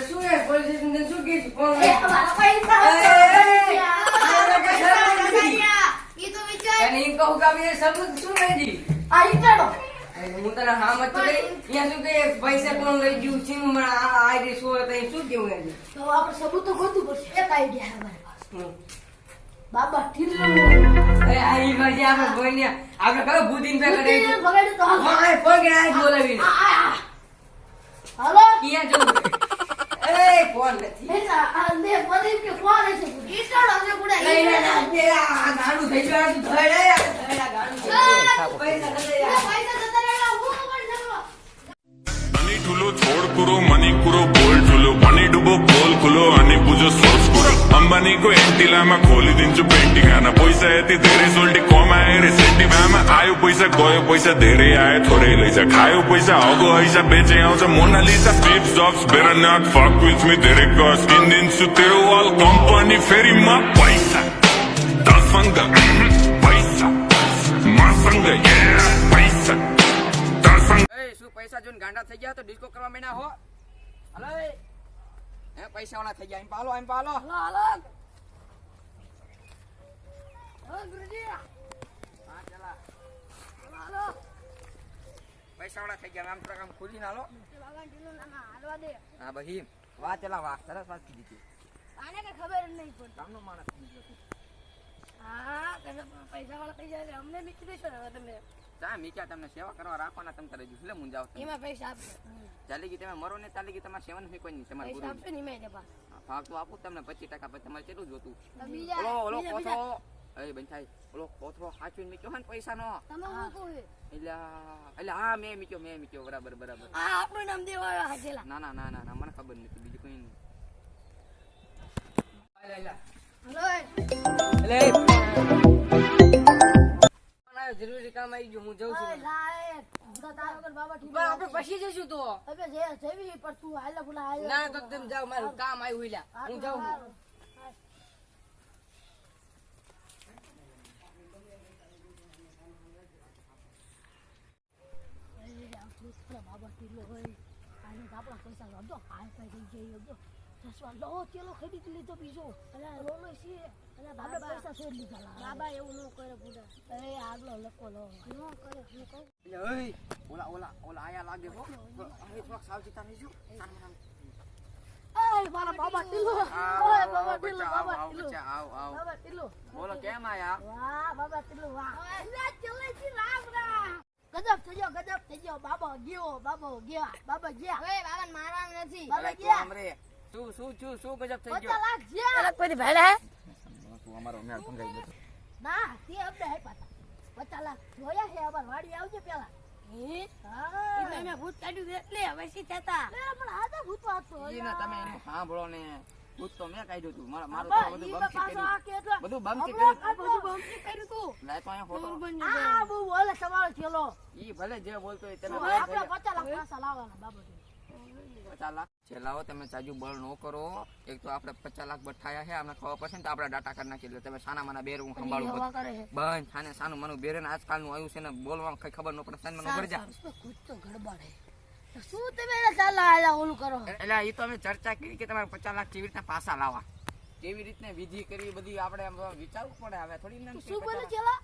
આપણે શું એ police station શું કીધું કોણ અને ઈ કહું કે આપણે સબૂત શું લઈ દી હું તને હા મત તો કરી શું કે પૈસા કોણ લઈ ગયું છે આ આઈડી શું હતા શું કેવું એનું તો આપણે સબૂત તો ગોતવું પડશે એક આઈડિયા અમારી પાસે બાબા ઢીલો અરે આ ઈ આપણે ભોઈને આપણે ખબર ભૂતીન પે કરે છે તો હા પગે આ આ, આ, આ. હાલો ક્યાં જવું અરે ફોન નથી એના આ લે કે કોણ હશે પૂરી? ઈટાળો હશે લઈ લે ઈટાળો. ના, તે આ ગાંડું થઈ ગયું, તું ધોઈ લે, આ ધોઈ લે, આ ગાંડું થઈ ગયું. પૈસા નથી પૈસા જતા રહેલા, હું ખબર જમલો. અની ઠુલો છોડ કુરો મની કુરો બોલ ઠુલો મની ડૂબો બોલ ખુલો અને પૂજો આના પૈસા એથી ધેરે સોલ્ટી કોમાય રે સેન્ટી માં આયો પૈસા ગયો પૈસા ધેરે આય થોરે લઈ જા ખાયો પૈસા આગો હૈસા બેચે આવશે Mona Lisa Steve Jobs better not fuck with me ધેરે કો સ્કિન દિંચુ તેરો વાલ કંપની ફેરીમાં પૈસા દસંગ પૈસા માસંગ yeah પૈસા દસંગ એ, શું પૈસા જોઈને ગાંડા થઈ ગયા તો ડિસ્કો કરવા માંડ્યા હો હાલો. હે પૈસા વાળા થઈ ગયા એમ પાલો એમ પાલો હાલો, હાલો. હાલો, ગુરુજી. હા ચલા હાલો, હાલો. પૈસા વાળા થઈ ગયા આમ થોડાક આમ ખુલીને હાલો. હા બહી વાહ ચલા વાહ સરસ વાત કીધી તી આને કઈ ખબર નહીં પડતી. કામનો માણસ હા, તમે પૈસાવાળા થઈ જાય અમને દેશો હવે તમે. ચા મીક્યા તમને સેવા કરવા રાખવાના તમે તારે એટલે મુંજાવ એમાં પૈસા આપજો. ચાલી ગઈ તમે મરો ને ચાલી ગઈ તમારે સેવન ફી કોઈ નહીં તમારે ગુરુ આપશો ને એમાંય દેવા. ફાવતું આપું તમને પચીસ ટકા પછી તમારે કેટલું જોતું ઓલો ઓલો બીજા- એ બંધાઈ ઓલો કોથળો હાચવીને મીક્યો હે ને પૈસાનો તમે હું કહું છું? એટલે એટલે હા મેં મીક્યો મેં મીક્યો બરાબર બરાબર આ આપણું નામ દેવા હાજેલા. ના ના ના ના મને ખબર નથી બીજું કોઈ નહીં. એટલે જરૂરી કામ આવી ગયું હું જઉં છું આપણે પછી જઈશું તો. હાલે હાલે. ના તો તમે જાઓ મારું કામ આવ્યું હું જાઉં. બાબા ટીલો હોય. આપણા પૈસા લાવજો થઈ જાય જો. ચશ્મા લો ચેલો ખરીદી લીધો બીજો? અલા લોલો છે. અલા બાબા. પૈસા ફેર લીધા બાબા એવું ન કરે બુડા. એ આગલો લકો લો. ન કરે હું કહું. ઓય, ઓલા ઓલા ઓલા આયા લાગે હો. અહીં થોડાક સાવચેતા રહેજો. સાન મારા બાબા ટીલો. ઓય બાબા ટીલો બાબા ટીલો. આવ, આવ. બાબા ટીલો. બોલો કેમ આયા? વાહ બાબા ટીલો વાહ. લે ચલે છી રામ રામ ગજબ થઈ ગયો ગજબ થઈ ગયો. બાબા ગયો બાબા ગયા. બાબા ગયા. હવે બાબા મારવાનું નથી. બાબા ગયા. શું શું શું શું ગજબ થઈ ગયો? લાખ ગયા કોઈ હે? તું અમારો મેળ ભંગાઈ ગયો. ના તે અમને હે પાછા પચાસ લાખ જોયા છે અમાર વાડી આવજે પેલા. હા. મેં ભૂત કાઢ્યું એટલે હવે શી થતા? લે, પણ આ તો ભૂત વાત તો ઈ ને તમે એનું સાંભળો ને. ભૂત તો મેં કાઢ્યું તું. મારા- મારું તો બધું ઈ બમસી પાછો આ કર્યું બધું બમસી કર્યું. બધું બમસી કર્યું તું. લાય તો અહીંયા ફોટો. આ બહુ બોલે તમારો છેલો ઈ ભલે જે બોલતો હોય તમે આપણે લાખ પાછા લાવવાના બાબા પચાસ લાખ છેલ્લાઓ તમે ચાજુ બળ ન કરો. એક તો આપણે પચાસ લાખ બઠાયા છે અમને ખબર પડશે ને તો આપણે ડાટા કરી નાખી એટલે તમે સાના માના બેર હું સંભાળું બન થાને સાનું માનું બેરે ને આજકાલનું આવ્યું છે ને બોલવામાં કઈ ખબર ન પડે સાને મને ગરજા તો ગડબડ હે શું તમે ચાલા આલા ઓલું કરો? એટલે એ તો અમે ચર્ચા કરી કે તમારે પચાસ લાખ કેવી રીતના પાસા લાવવા. કેવી રીતને વિધિ કરવી બધી આપણે વિચારવું પડે હવે થોડી શું બોલે ચેલા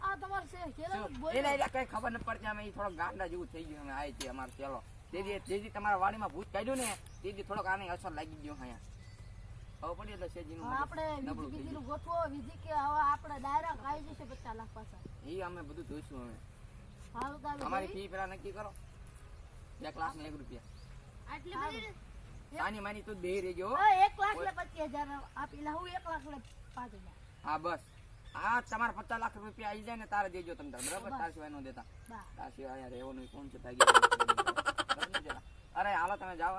આ તમારે છે એટલે એટલે કઈ ખબર ન પડતી અમે થોડો ગાંડા જેવું થઈ ગયું અમે આઈ છે અમારે ચેલો તેથી તેથી તમારા વાડીમાં ભૂત કાઢ્યું ને તેથી થોડોક આની અસર લાગી ગયો અહીંયા. ખબર પડી એટલે શેઠજીનું હવે આપણે વિધિનું ગોઠવો બીજી કે હવે આપણે ડાયરેક્ટ આવી જશે પચાસ લાખ પાછા. એ અમે બધું જોઈશું અમે અમારી ફી પેલા નક્કી કરો. એક ક્લાસ ને એક રૂપિયા. આટલી બધી સાની માની તું બે રહેજો એક લાખ ને પચીસ હજાર આપી હું એક લાખ ને પાંચ હજાર. હા બસ. આ તમારે પચાસ લાખ રૂપિયા આવી જાય ને તારે દેજો તમે બરાબર? તાર સિવાય નો દેતા. બા. તાર સિવાય રહેવાનું કોણ છે. અરે હાલો તમે જાઓ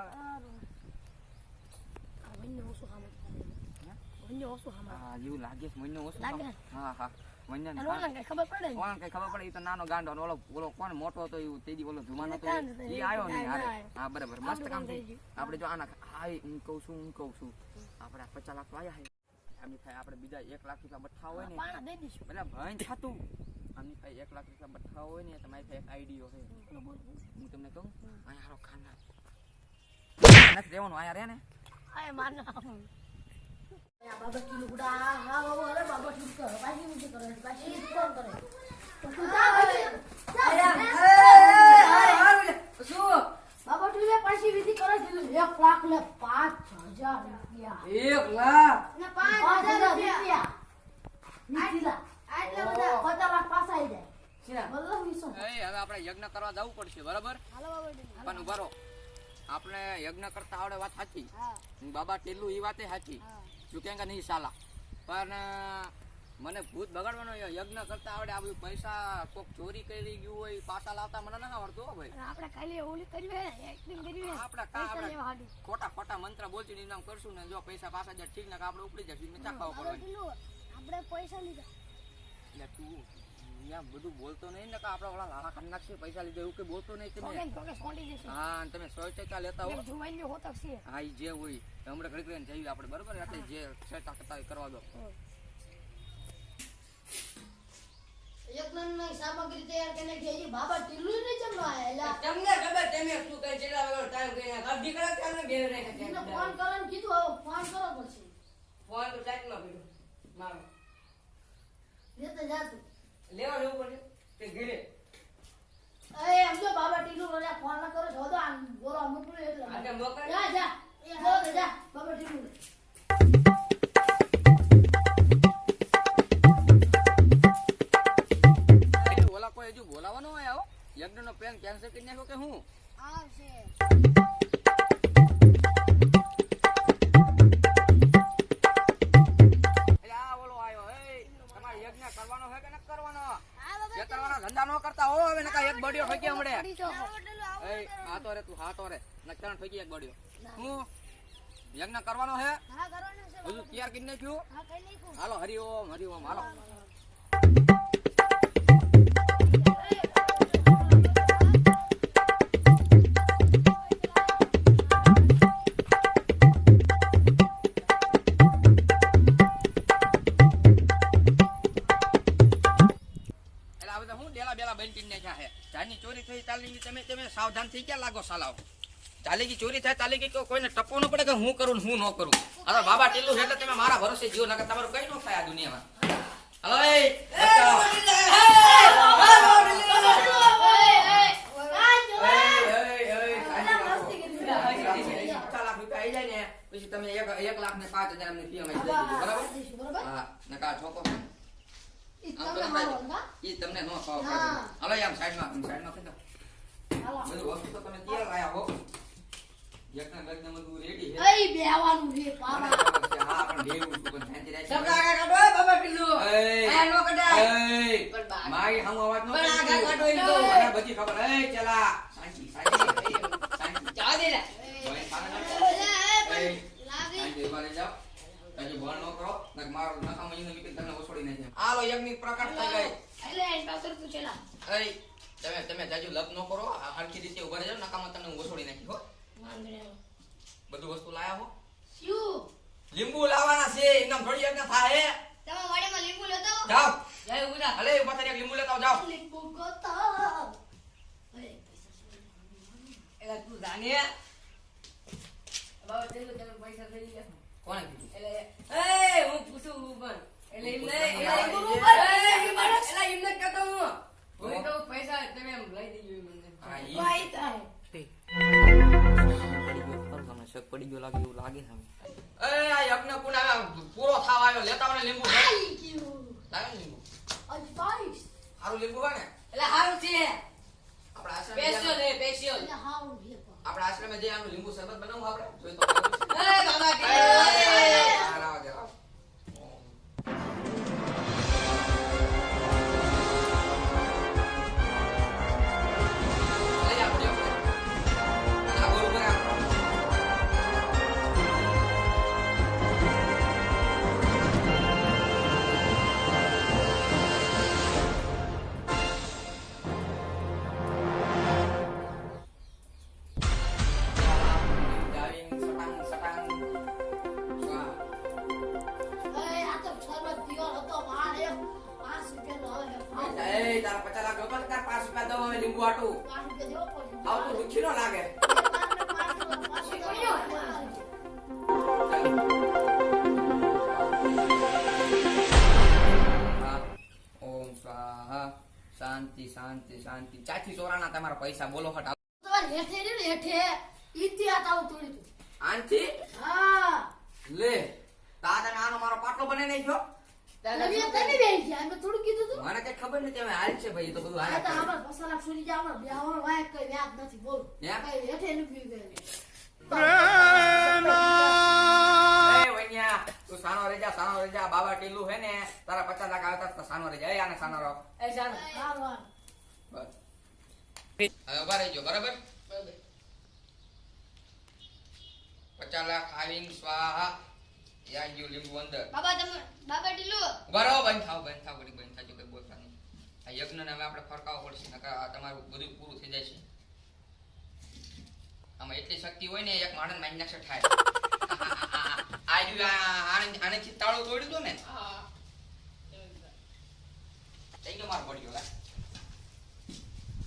હા એવું લાગે હા હા મોટો હતો ઈ તેજી ઓલો હા બરાબર કામ થઈ જો આના હા હું કહું હું કહું છું આપણે પચાસ લાખ છે આમની આપણે બીજા એક લાખ રૂપિયા બઠ્ઠા હોય ને ભાઈ થતું આમની પાસે એક લાખ રૂપિયા બઠ્ઠા હોય ને તમારી પાસે એક આઈડીઓ છે. હું તમને કહું અહીંયા હારો ખાન. નથી રહેવાનું અહીંયા રહે ને. અહીંયા મારના બાબા કિલો ગુડા હા બાબા અરે બાબા ઠીક કરો પાછી ઊંચી કરો પાછી કોણ કરે? તો તું જા ભાઈ. શું? બાબા ઠીક લે પાછી વિધિ કરે કીધું એક લાખ ને પાંચ હજાર રૂપિયા. એક લાખ? ને પાંચ હજાર રૂપિયા રૂપિયા વિધિ લા આટલા બધા પચાસ લાખ પાછા આવી જાય શીના? બોલો વીસો એ હવે આપણે યજ્ઞ કરવા જવું પડશે બરાબર? હાલો બાબા ઠીક. પણ ઊભા રહો. આપણે યજ્ઞ કરતા આવડે વાત સાચી. બાબા ટેલું એ વાતે સાચી. હા. ચૂકેંગા નહીં સાલા? પણ મને ભૂત બગાડવાનો યજ્ઞ કરતા આવડે. આ બધું પૈસા કોક ચોરી કરી ગયું હોય પાછા લાવતા મને ના આવડતું ભાઈ. આપણે ખાલી ઓલી કરવી કા ખોટા ખોટા મંત્ર બોલતી નામ કરશું ને જો પૈસા પાછા ઠીક ના આપણે ઉપડી જશે મેં ચાખાવ આપણે પૈસા લીધા. એટલે તું અહીંયા બધું બોલતો નહીં ને કે આપણે ઓલા લાલા ખાન નાખશે પૈસા લીધે એવું કે બોલતો નહીં તમે હા તમે સો ટકા લેતા હો. હા ઈ જે હોય હમણાં ઘડી ઘડી જઈએ આપણે બરોબર? એટલે જે સેટા કરતા કરવા દો. યજ્ઞની સામગ્રી તૈયાર કરીને ખેજી બાબા ટીલું નહીં જમવા આયેલા તમને ખબર તમે શું કરી ચેલા વગર ટાઈમ કરીને અડધી કલાક તમને ઘેર રહે એને ફોન કરવાનું કીધું આવો ફોન કરો પછી ફોન તો સાઈડમાં પડ્યો મારો. લેતા જાતું લેવા જવું પડે તે ઘરે. અરે એમ તો બાબા ટીલું મને ફોન ના કરો જો તો આમ બોલો મોકલું એટલે. જા જો જા બાબા ટીલું કરવાનો છે? હા કરવાનું તૈયાર કરી નાખ્યું? હાલો હરિઓમ હરિઓમ હાલો. બેલા બધા બેલા નાખ્યા છે. જાની ચોરી થઈ ચાલી તમે તમે સાવધાન થઈ ગયા લાગો સાલાઓ. ચાલી ચોરી થાય ચાલી કોઈને ટપવો ન પડે કે હું કરું હું ન કરું અરે બાબા ટીલું છે એટલે તમે મારા ભરોસે જીવો નકર તમારું કઈ ન થાય આ દુનિયામાં હલો પછી તમે એક એક લાખ ને પાંચ હજાર અમને ફી અમારી બરાબર હા નકા છોકો ઈ તમને હાલો ના ખાવ હા. આમ સાઈડમાં આમ સાઈડમાં હાલો બધું વસ્તુ તો તમે તૈયાર લાયા હો એકના બેગના બધું રેડી છે? એ બેવાનું છે પાવા હા પણ બેવું છું પણ શાંતિ રાખી સબકા આગા કાઢો બાબા પિલ્લુ. આ નો કઢાય. એય. પણ બા- મારી સામું અવાજ નો પણ આગા કાઢો ઈ તો. મને બધી ખબર. એય ચલા. શાંતિ શાંતિ એય, શાંતિ દે ને ભલે પાછળ ના એય, શાંતિ ઊભા રહી જાઓ. હજુ ભણ ન કરો. મારો નકામો ઈનો વિકલ્પ તમને ઓછોડી નાખે. હાલો યજ્ઞની પ્રકટ થઈ ગઈ. એટલે એન પાછળ પૂછેલા એય, તમે તમે જાજુ લપ ન કરો આ હરખી રીતે ઊભા રહેજો નકામાં તમને હું ઓછોડી નાખી હો. બધું વસ્તુ લાયા હો? શું? લીંબુ લાવવાના છે એમનામ થોડી યજ્ઞ થાય તમે વાડીમાં લીંબુ લેતો. જાઓ. જય ઉગરા અલે ઊભા થઈને લીંબુ લેતા આવો, જાઓ. લીંબુ ગોતા એલા તું જાને. બાબા પિલ્લુ તમે પૈસા લઈ લે. કોણે કીધું? એટલે એ હું પૂછું હું પણ. એટલે એમને એટલે એમને- એ- કહેતો હું. હું કહું પૈસા તમે એમ લઈ દેજો એ મને. હા, ઈ. શક પડી ગયો લાગે એવું લાગે છે એ આ યજ્ઞ પુના પૂરો થાવ આવ્યો લેતા મને લીંબુ. ને લીંબુ લીંબુ હોય એટલે હારું છે આપણા આશ્રમે પેશિયલ જઈએ- હે પેશિયલ એટલે હારું છે આપણા આશ્રમે જઈ આનું લીંબુ શરબત બનાવું આપણે જોઈ તો હેઠે. ઈથી આ તારું તોડ્યું તું. આનથી હા. લે તા તમે આનો મારો પાટલો બને કીધું તું. મને કઈ ખબર નથી હવે હાલ છે ભાઈ એ તો બધું આ હાલ તો આમાં મસાલા જાય, આમાં બેહવાનો વાંક કઈ વ્યાજ નથી, બોલો. કઈ હેઠે નથી ગયું. વૈયા તું સાનો રેજા સાનો રેજા બાબા ટીલું હે ને તારા પચાસ લાખ આવતા તો સાનો રેજા એ આને સાનો રહો એ હારું. બસ હવે ઊભા રહેજો બરાબર પચાસ લાખ આવીને સ્વાહા. યા ગયું લીંબુ અંદર. બાબા તમે બાબા ઢીલું. બરો બંધ થાવ બંધ થાવ વળી બંધ થાજો કઈ બોલતા નહીં. આ યજ્ઞને હવે આપણે ફરકાવવો પડશે નકર આ તમારું બધું પૂરું થઈ જાય છે. આમાં એટલી શક્તિ હોય ને એક માણસ મારી નાખશે થાય આજુ રહ્યું આ આને આનેથી તાળું તોડ્યું હતું ને. થઈ ગયો મારો પડ્યો લા.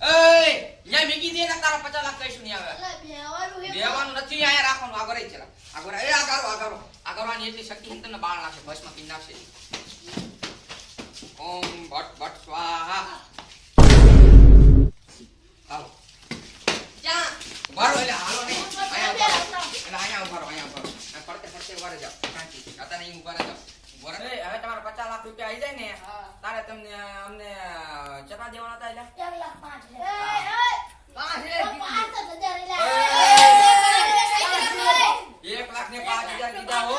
એય મીકી દે ના તારા પચાસ લાખ કઈશું નહીં આવે બેવાનું હે. દેવાનું નથી આયા રાખવાનું આગળ જ ચલા આગળ એ આગળ આગળ આગળ આની એટલી શક્તિ છે ને બાણ બાળ બસમાં પી નાખશે ઓમ ભટ ભટ સ્વાહા. હાલો. જા. ઊભા એટલે હાલો નહીં. અહીંયા ઊભા એટલે અહીંયા ઊભા રહો અહીંયા ઊભા રહો આ ફરતે ફરતે ઊભા રહી જાઓ. શાંતિ. હતા નહીં ઊભા જાઓ. હવે તમારા પચાસ લાખ રૂપિયા આવી જાય ને તારે તમને અમને દેવાના હતા એટલે? એક લાખ પાંચ હજાર. ને પાંચ કીધા. હો.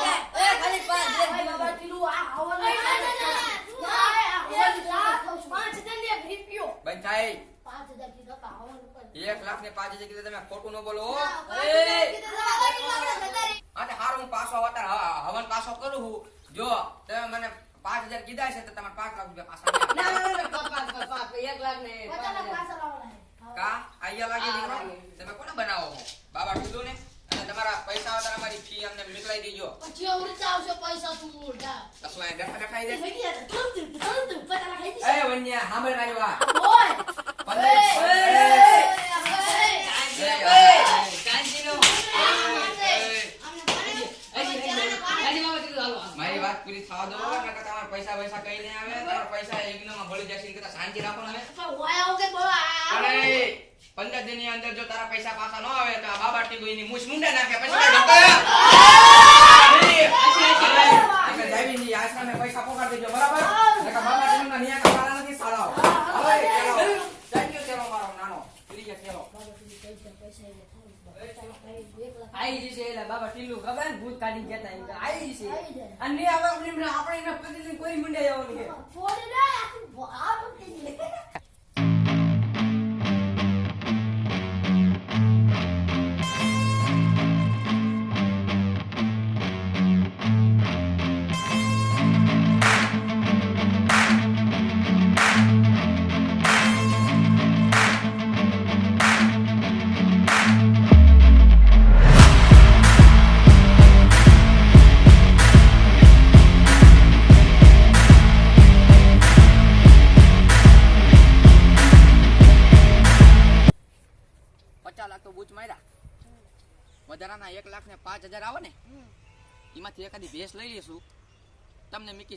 એક લાખ ને પાંચ હજાર. કીધા. તમે ખોટું ન બોલો હો. પાંચ હજાર કીધા હતા. અને હારું હું પાછો અત્યારે હ- હવન પાછો કરું છું જો તમે મને પાંચ હજાર કીધા છે તો તમારે પાંચ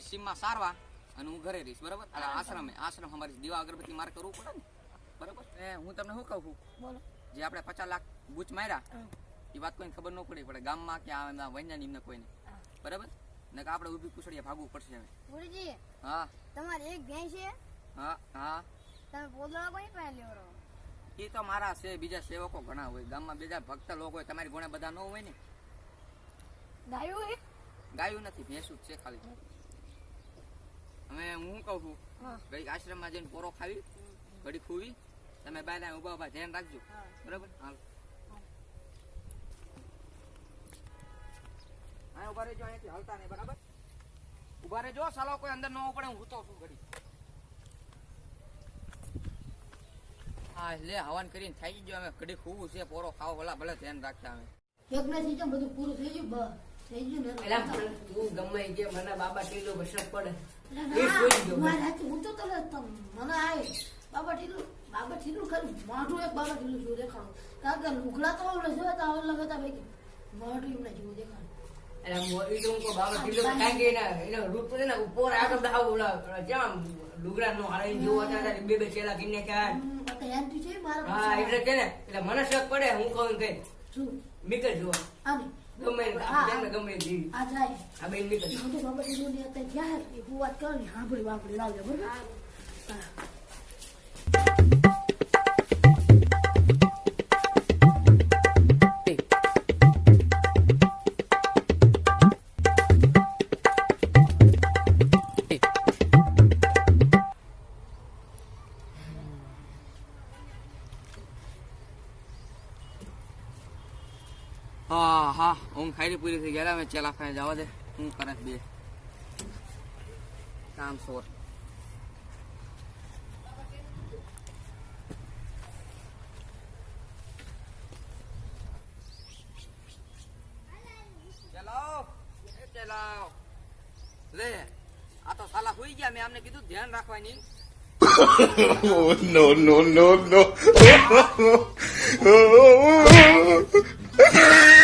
સીમમાં સારવા અને હું ઘરે રહીશ બરાબર? અને આશ્રમે આશ્રમ અમારી દીવા અગરબત્તી મારે કરવું પડે ને બરાબર? એ હું તમને શું કહું બોલો. જે આપણે પચાસ લાખ બૂચ માર્યા એ વાત કોઈને ખબર ન પડી પડે. ગામમાં કે આ વૈજ્ઞાનિક એમને કોઈને. બરાબર? ને કે આપણે ઊભી કુસડીએ ભાગવું પડશે હવે. ગુરુજી હા. તમારે એક ભેંસ છે? હા હા. તમે પોદળા કોઈ પાસે લેવરો એ તો મારા છે બીજા સેવકો ઘણા હોય. ગામમાં બીજા ભક્ત લોકો હોય તમારી ઘણા બધા ન હોય ને? ગાયું ગાયું નથી ભેંસું જ છે ખાલી. હવે હું કઉ છું? હા. આશ્રમમાં જઈને પોરો ખાવી ઘડી ખુવી તમે બાય ઊભા ઊભા ધ્યાન રાખજો. બરાબર? હાલ. અહીંયા ઊભા રહેજો અહીંયાથી હલતા નહીં બરાબર? ઊભા રહેજો સાલો કોઈ અંદર ન પડે હું હૂતો છું ઘડી. હા એટલે હવાન કરીને થાકી ગયો અમે. ઘડી ખુવું છે પોરો ખાવો ભલા ભલે ધ્યાન રાખતા અમે. યજ્ઞ થઈ જાય બધું પૂરું થઈ ગયું થઈ ગયું ને? તું ગમે તે મને બાબા ટીલો વસર પડે. જેવું લુગડા જેવું ને હારે જોવો બે બે ચેલા ગીને ક્યાં એટલે કે ને એટલે મને શક પડે હું કહું કઈ નીકળ જો. આને. ગમે ગમે જીવી. આ જાય આ બેન નીકળ હું તો બાબા ની અત્યારે ક્યાં હે? એ હું વાત કરું ને સાંભળી વાપરી લાવજો બરોબર ખાઈ પૂરી થઈ ગયા અમે ચેલા ખાઈ જવા દે હું કરે બે કામ સોર લે આ તો સાલા હોઈ ગયા મેં અમને કીધું ધ્યાન રાખવાની Oh.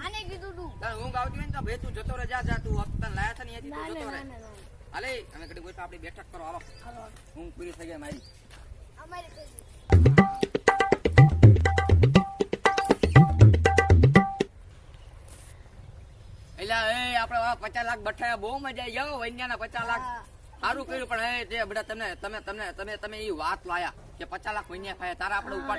આને કીધું તું. તારે ઊંઘ આવતી હોય ને તો ભાઈ તું જતો રહે જા જા તું તને લાયા છે ને અહીંથી તું જતો રહે. હાલે અમે કડી કોઈ આપણી બેઠક કરો હાલો. ઊંઘ પૂરી થઈ ગઈ મારી. અમારી થઈ એટલે એ આપણે પચાસ લાખ બઠાયા બહુ મજા આવી ગયો વૈન્યાના પચાસ લાખ. સારું કર્યું પણ એ તે બધા તમને તમે તમને તમે તમે એ વાત લાયા કે પચાસ લાખ વૈન્યા ખાયા તારા આપણે ઉપર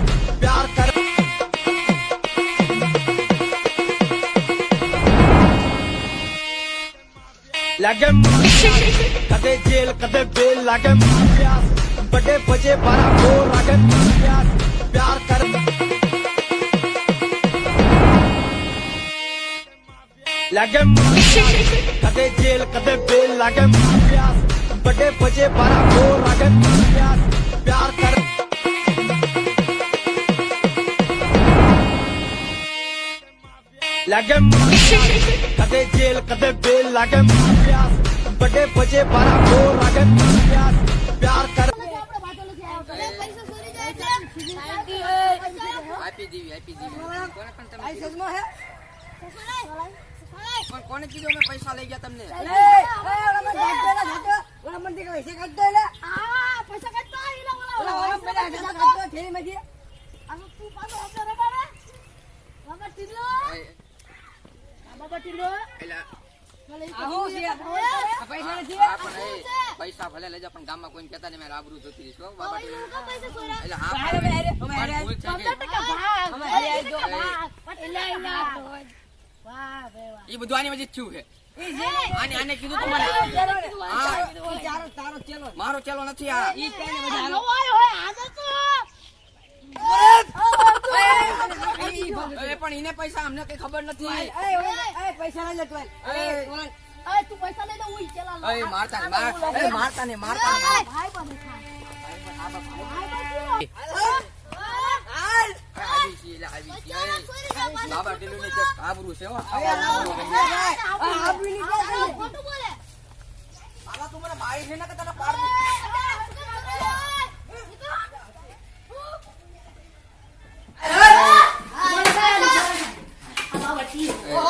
कदे जेल, कदे बेल लागे। बड़े बजे बारह को लागे। प्यार कर लागे। कदे जेल, कदे बेल लागे। बड़े बजे बारह को लागे। प्यार कर लागे। लागे जेल कदे बेल लागे बड़े बजे बारा बोर लागे प्यार कर। પૈસા ભલે લેજો પણ ગામમાં કોઈ કહેતા નહીં મારે આબરૂ જોતી રહીશ બાબા એ બધું આની વચ્ચે થયું છે આને આને કીધું મારો ચેલો નથી આ એ પણ એને પૈસા અમને કઈ ખબર નથી. એ તું પૈસા લઈ લે હું ચલા મારતા ને મારતા ને મારતા ને માર. ભાઈ આવી છીએ. એ, બાબા ટીલુને જે કાબરું છે બાબા તું મને મારી છે ને કે તને પાડ દઉં? એ, એ, માર, એ, માર, માર દીધો. ખોટું બોલે પાંચ લાખનો ઈ હવન કરો કાઢો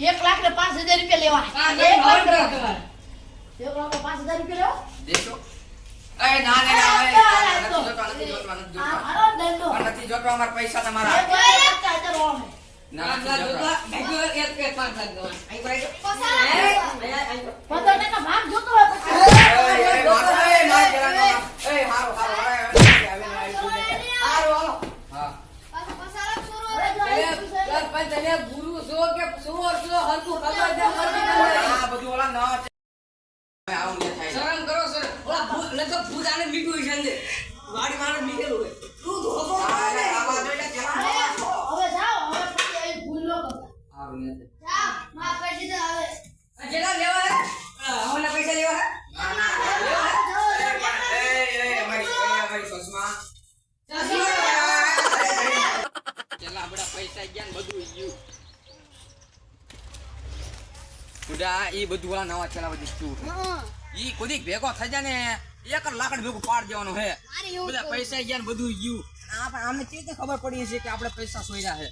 એક લાખ ને પાંચ હજાર રૂપિયા લેવા એક લાખ ને પાંચ હજાર રૂપિયા લેવા દેશો? એ, ના, ના, પૈસા તમારા ગુરુ છો કે સુવર છો હરખું ખબર છે, બધું ઓલા ન. શરમ કરો સર ઓલા તો ભૂત આને મીઠું છે વાડી મારે મીઠેલું હોય તું ધોકો આ, આ, આવા જોઈને જરા ન વાંચો. હવે જાઓ હવે પછી આવી ભૂલ ન કરતા આવું ન થાય. જા માફ કરી દીધા હવે આ જેટલા લેવા હે હવાના પૈસા લેવા હે ના, ના, ના. એ, એ, એ, અમારી, એ, અમારી સસમા. પેલા આપણા પૈસા ગયા ને બધું ગયું બુડા ઈ બધું ઓલા નવા ચલા બધી શું ઈ કોદીક ભેગો થઈ જાય ને એક લાકડ ભેગું પાડ દેવાનું હે. બધા પૈસા ગયા ને બધું ગયું આ પણ આમને કેવી ખબર પડી છે કે આપણે પૈસા સોયરા છે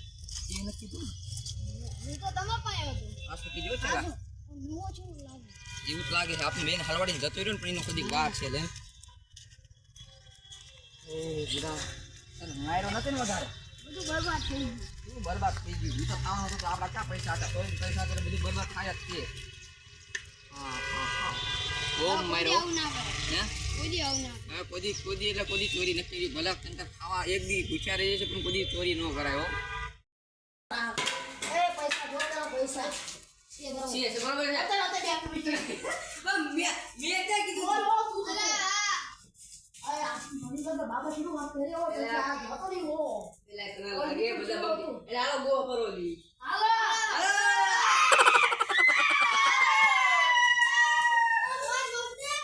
એ નથી કીધું હું તો તમે પાયો આ શું કીધું છે? લા? છું લાગે. એવું જ લાગે છે. આપણે મેન હલવાડીને જતો રહ્યો ને પણ એનો કદી વાર છે લે એ જીરા માર્યો નથી ને વધારે? બધું બરબાદ થઈ ગયું. બરબાદ થઈ ગયું? તો થવાનું હતું તો આપણા ક્યાં પૈસા હતા? કોઈ પૈસા હતા બધું બરબાદ થાય જ છે. બહુ માર્યો. આવું ના કરે. હે? કોદી કોદી એટલે કોદી ચોરી ભલે ખાવા એક દી પૂછ્યા રહી છે પણ કોદી ચોરી ન કરાયો એ પૈસા જોતા પૈસા છે? છે છે અત્યારે અત્યારે આપી પણ મેં મેં ક્યાં કીધું બોલ, બોલ, તું કરે. આ મમ્મી તો બાબા શું વાત કરી હોય, આ જોતો નહીં હો. પેલા લાગે બધા બાપ. એટલે હાલો ગો પરોલી હાલો.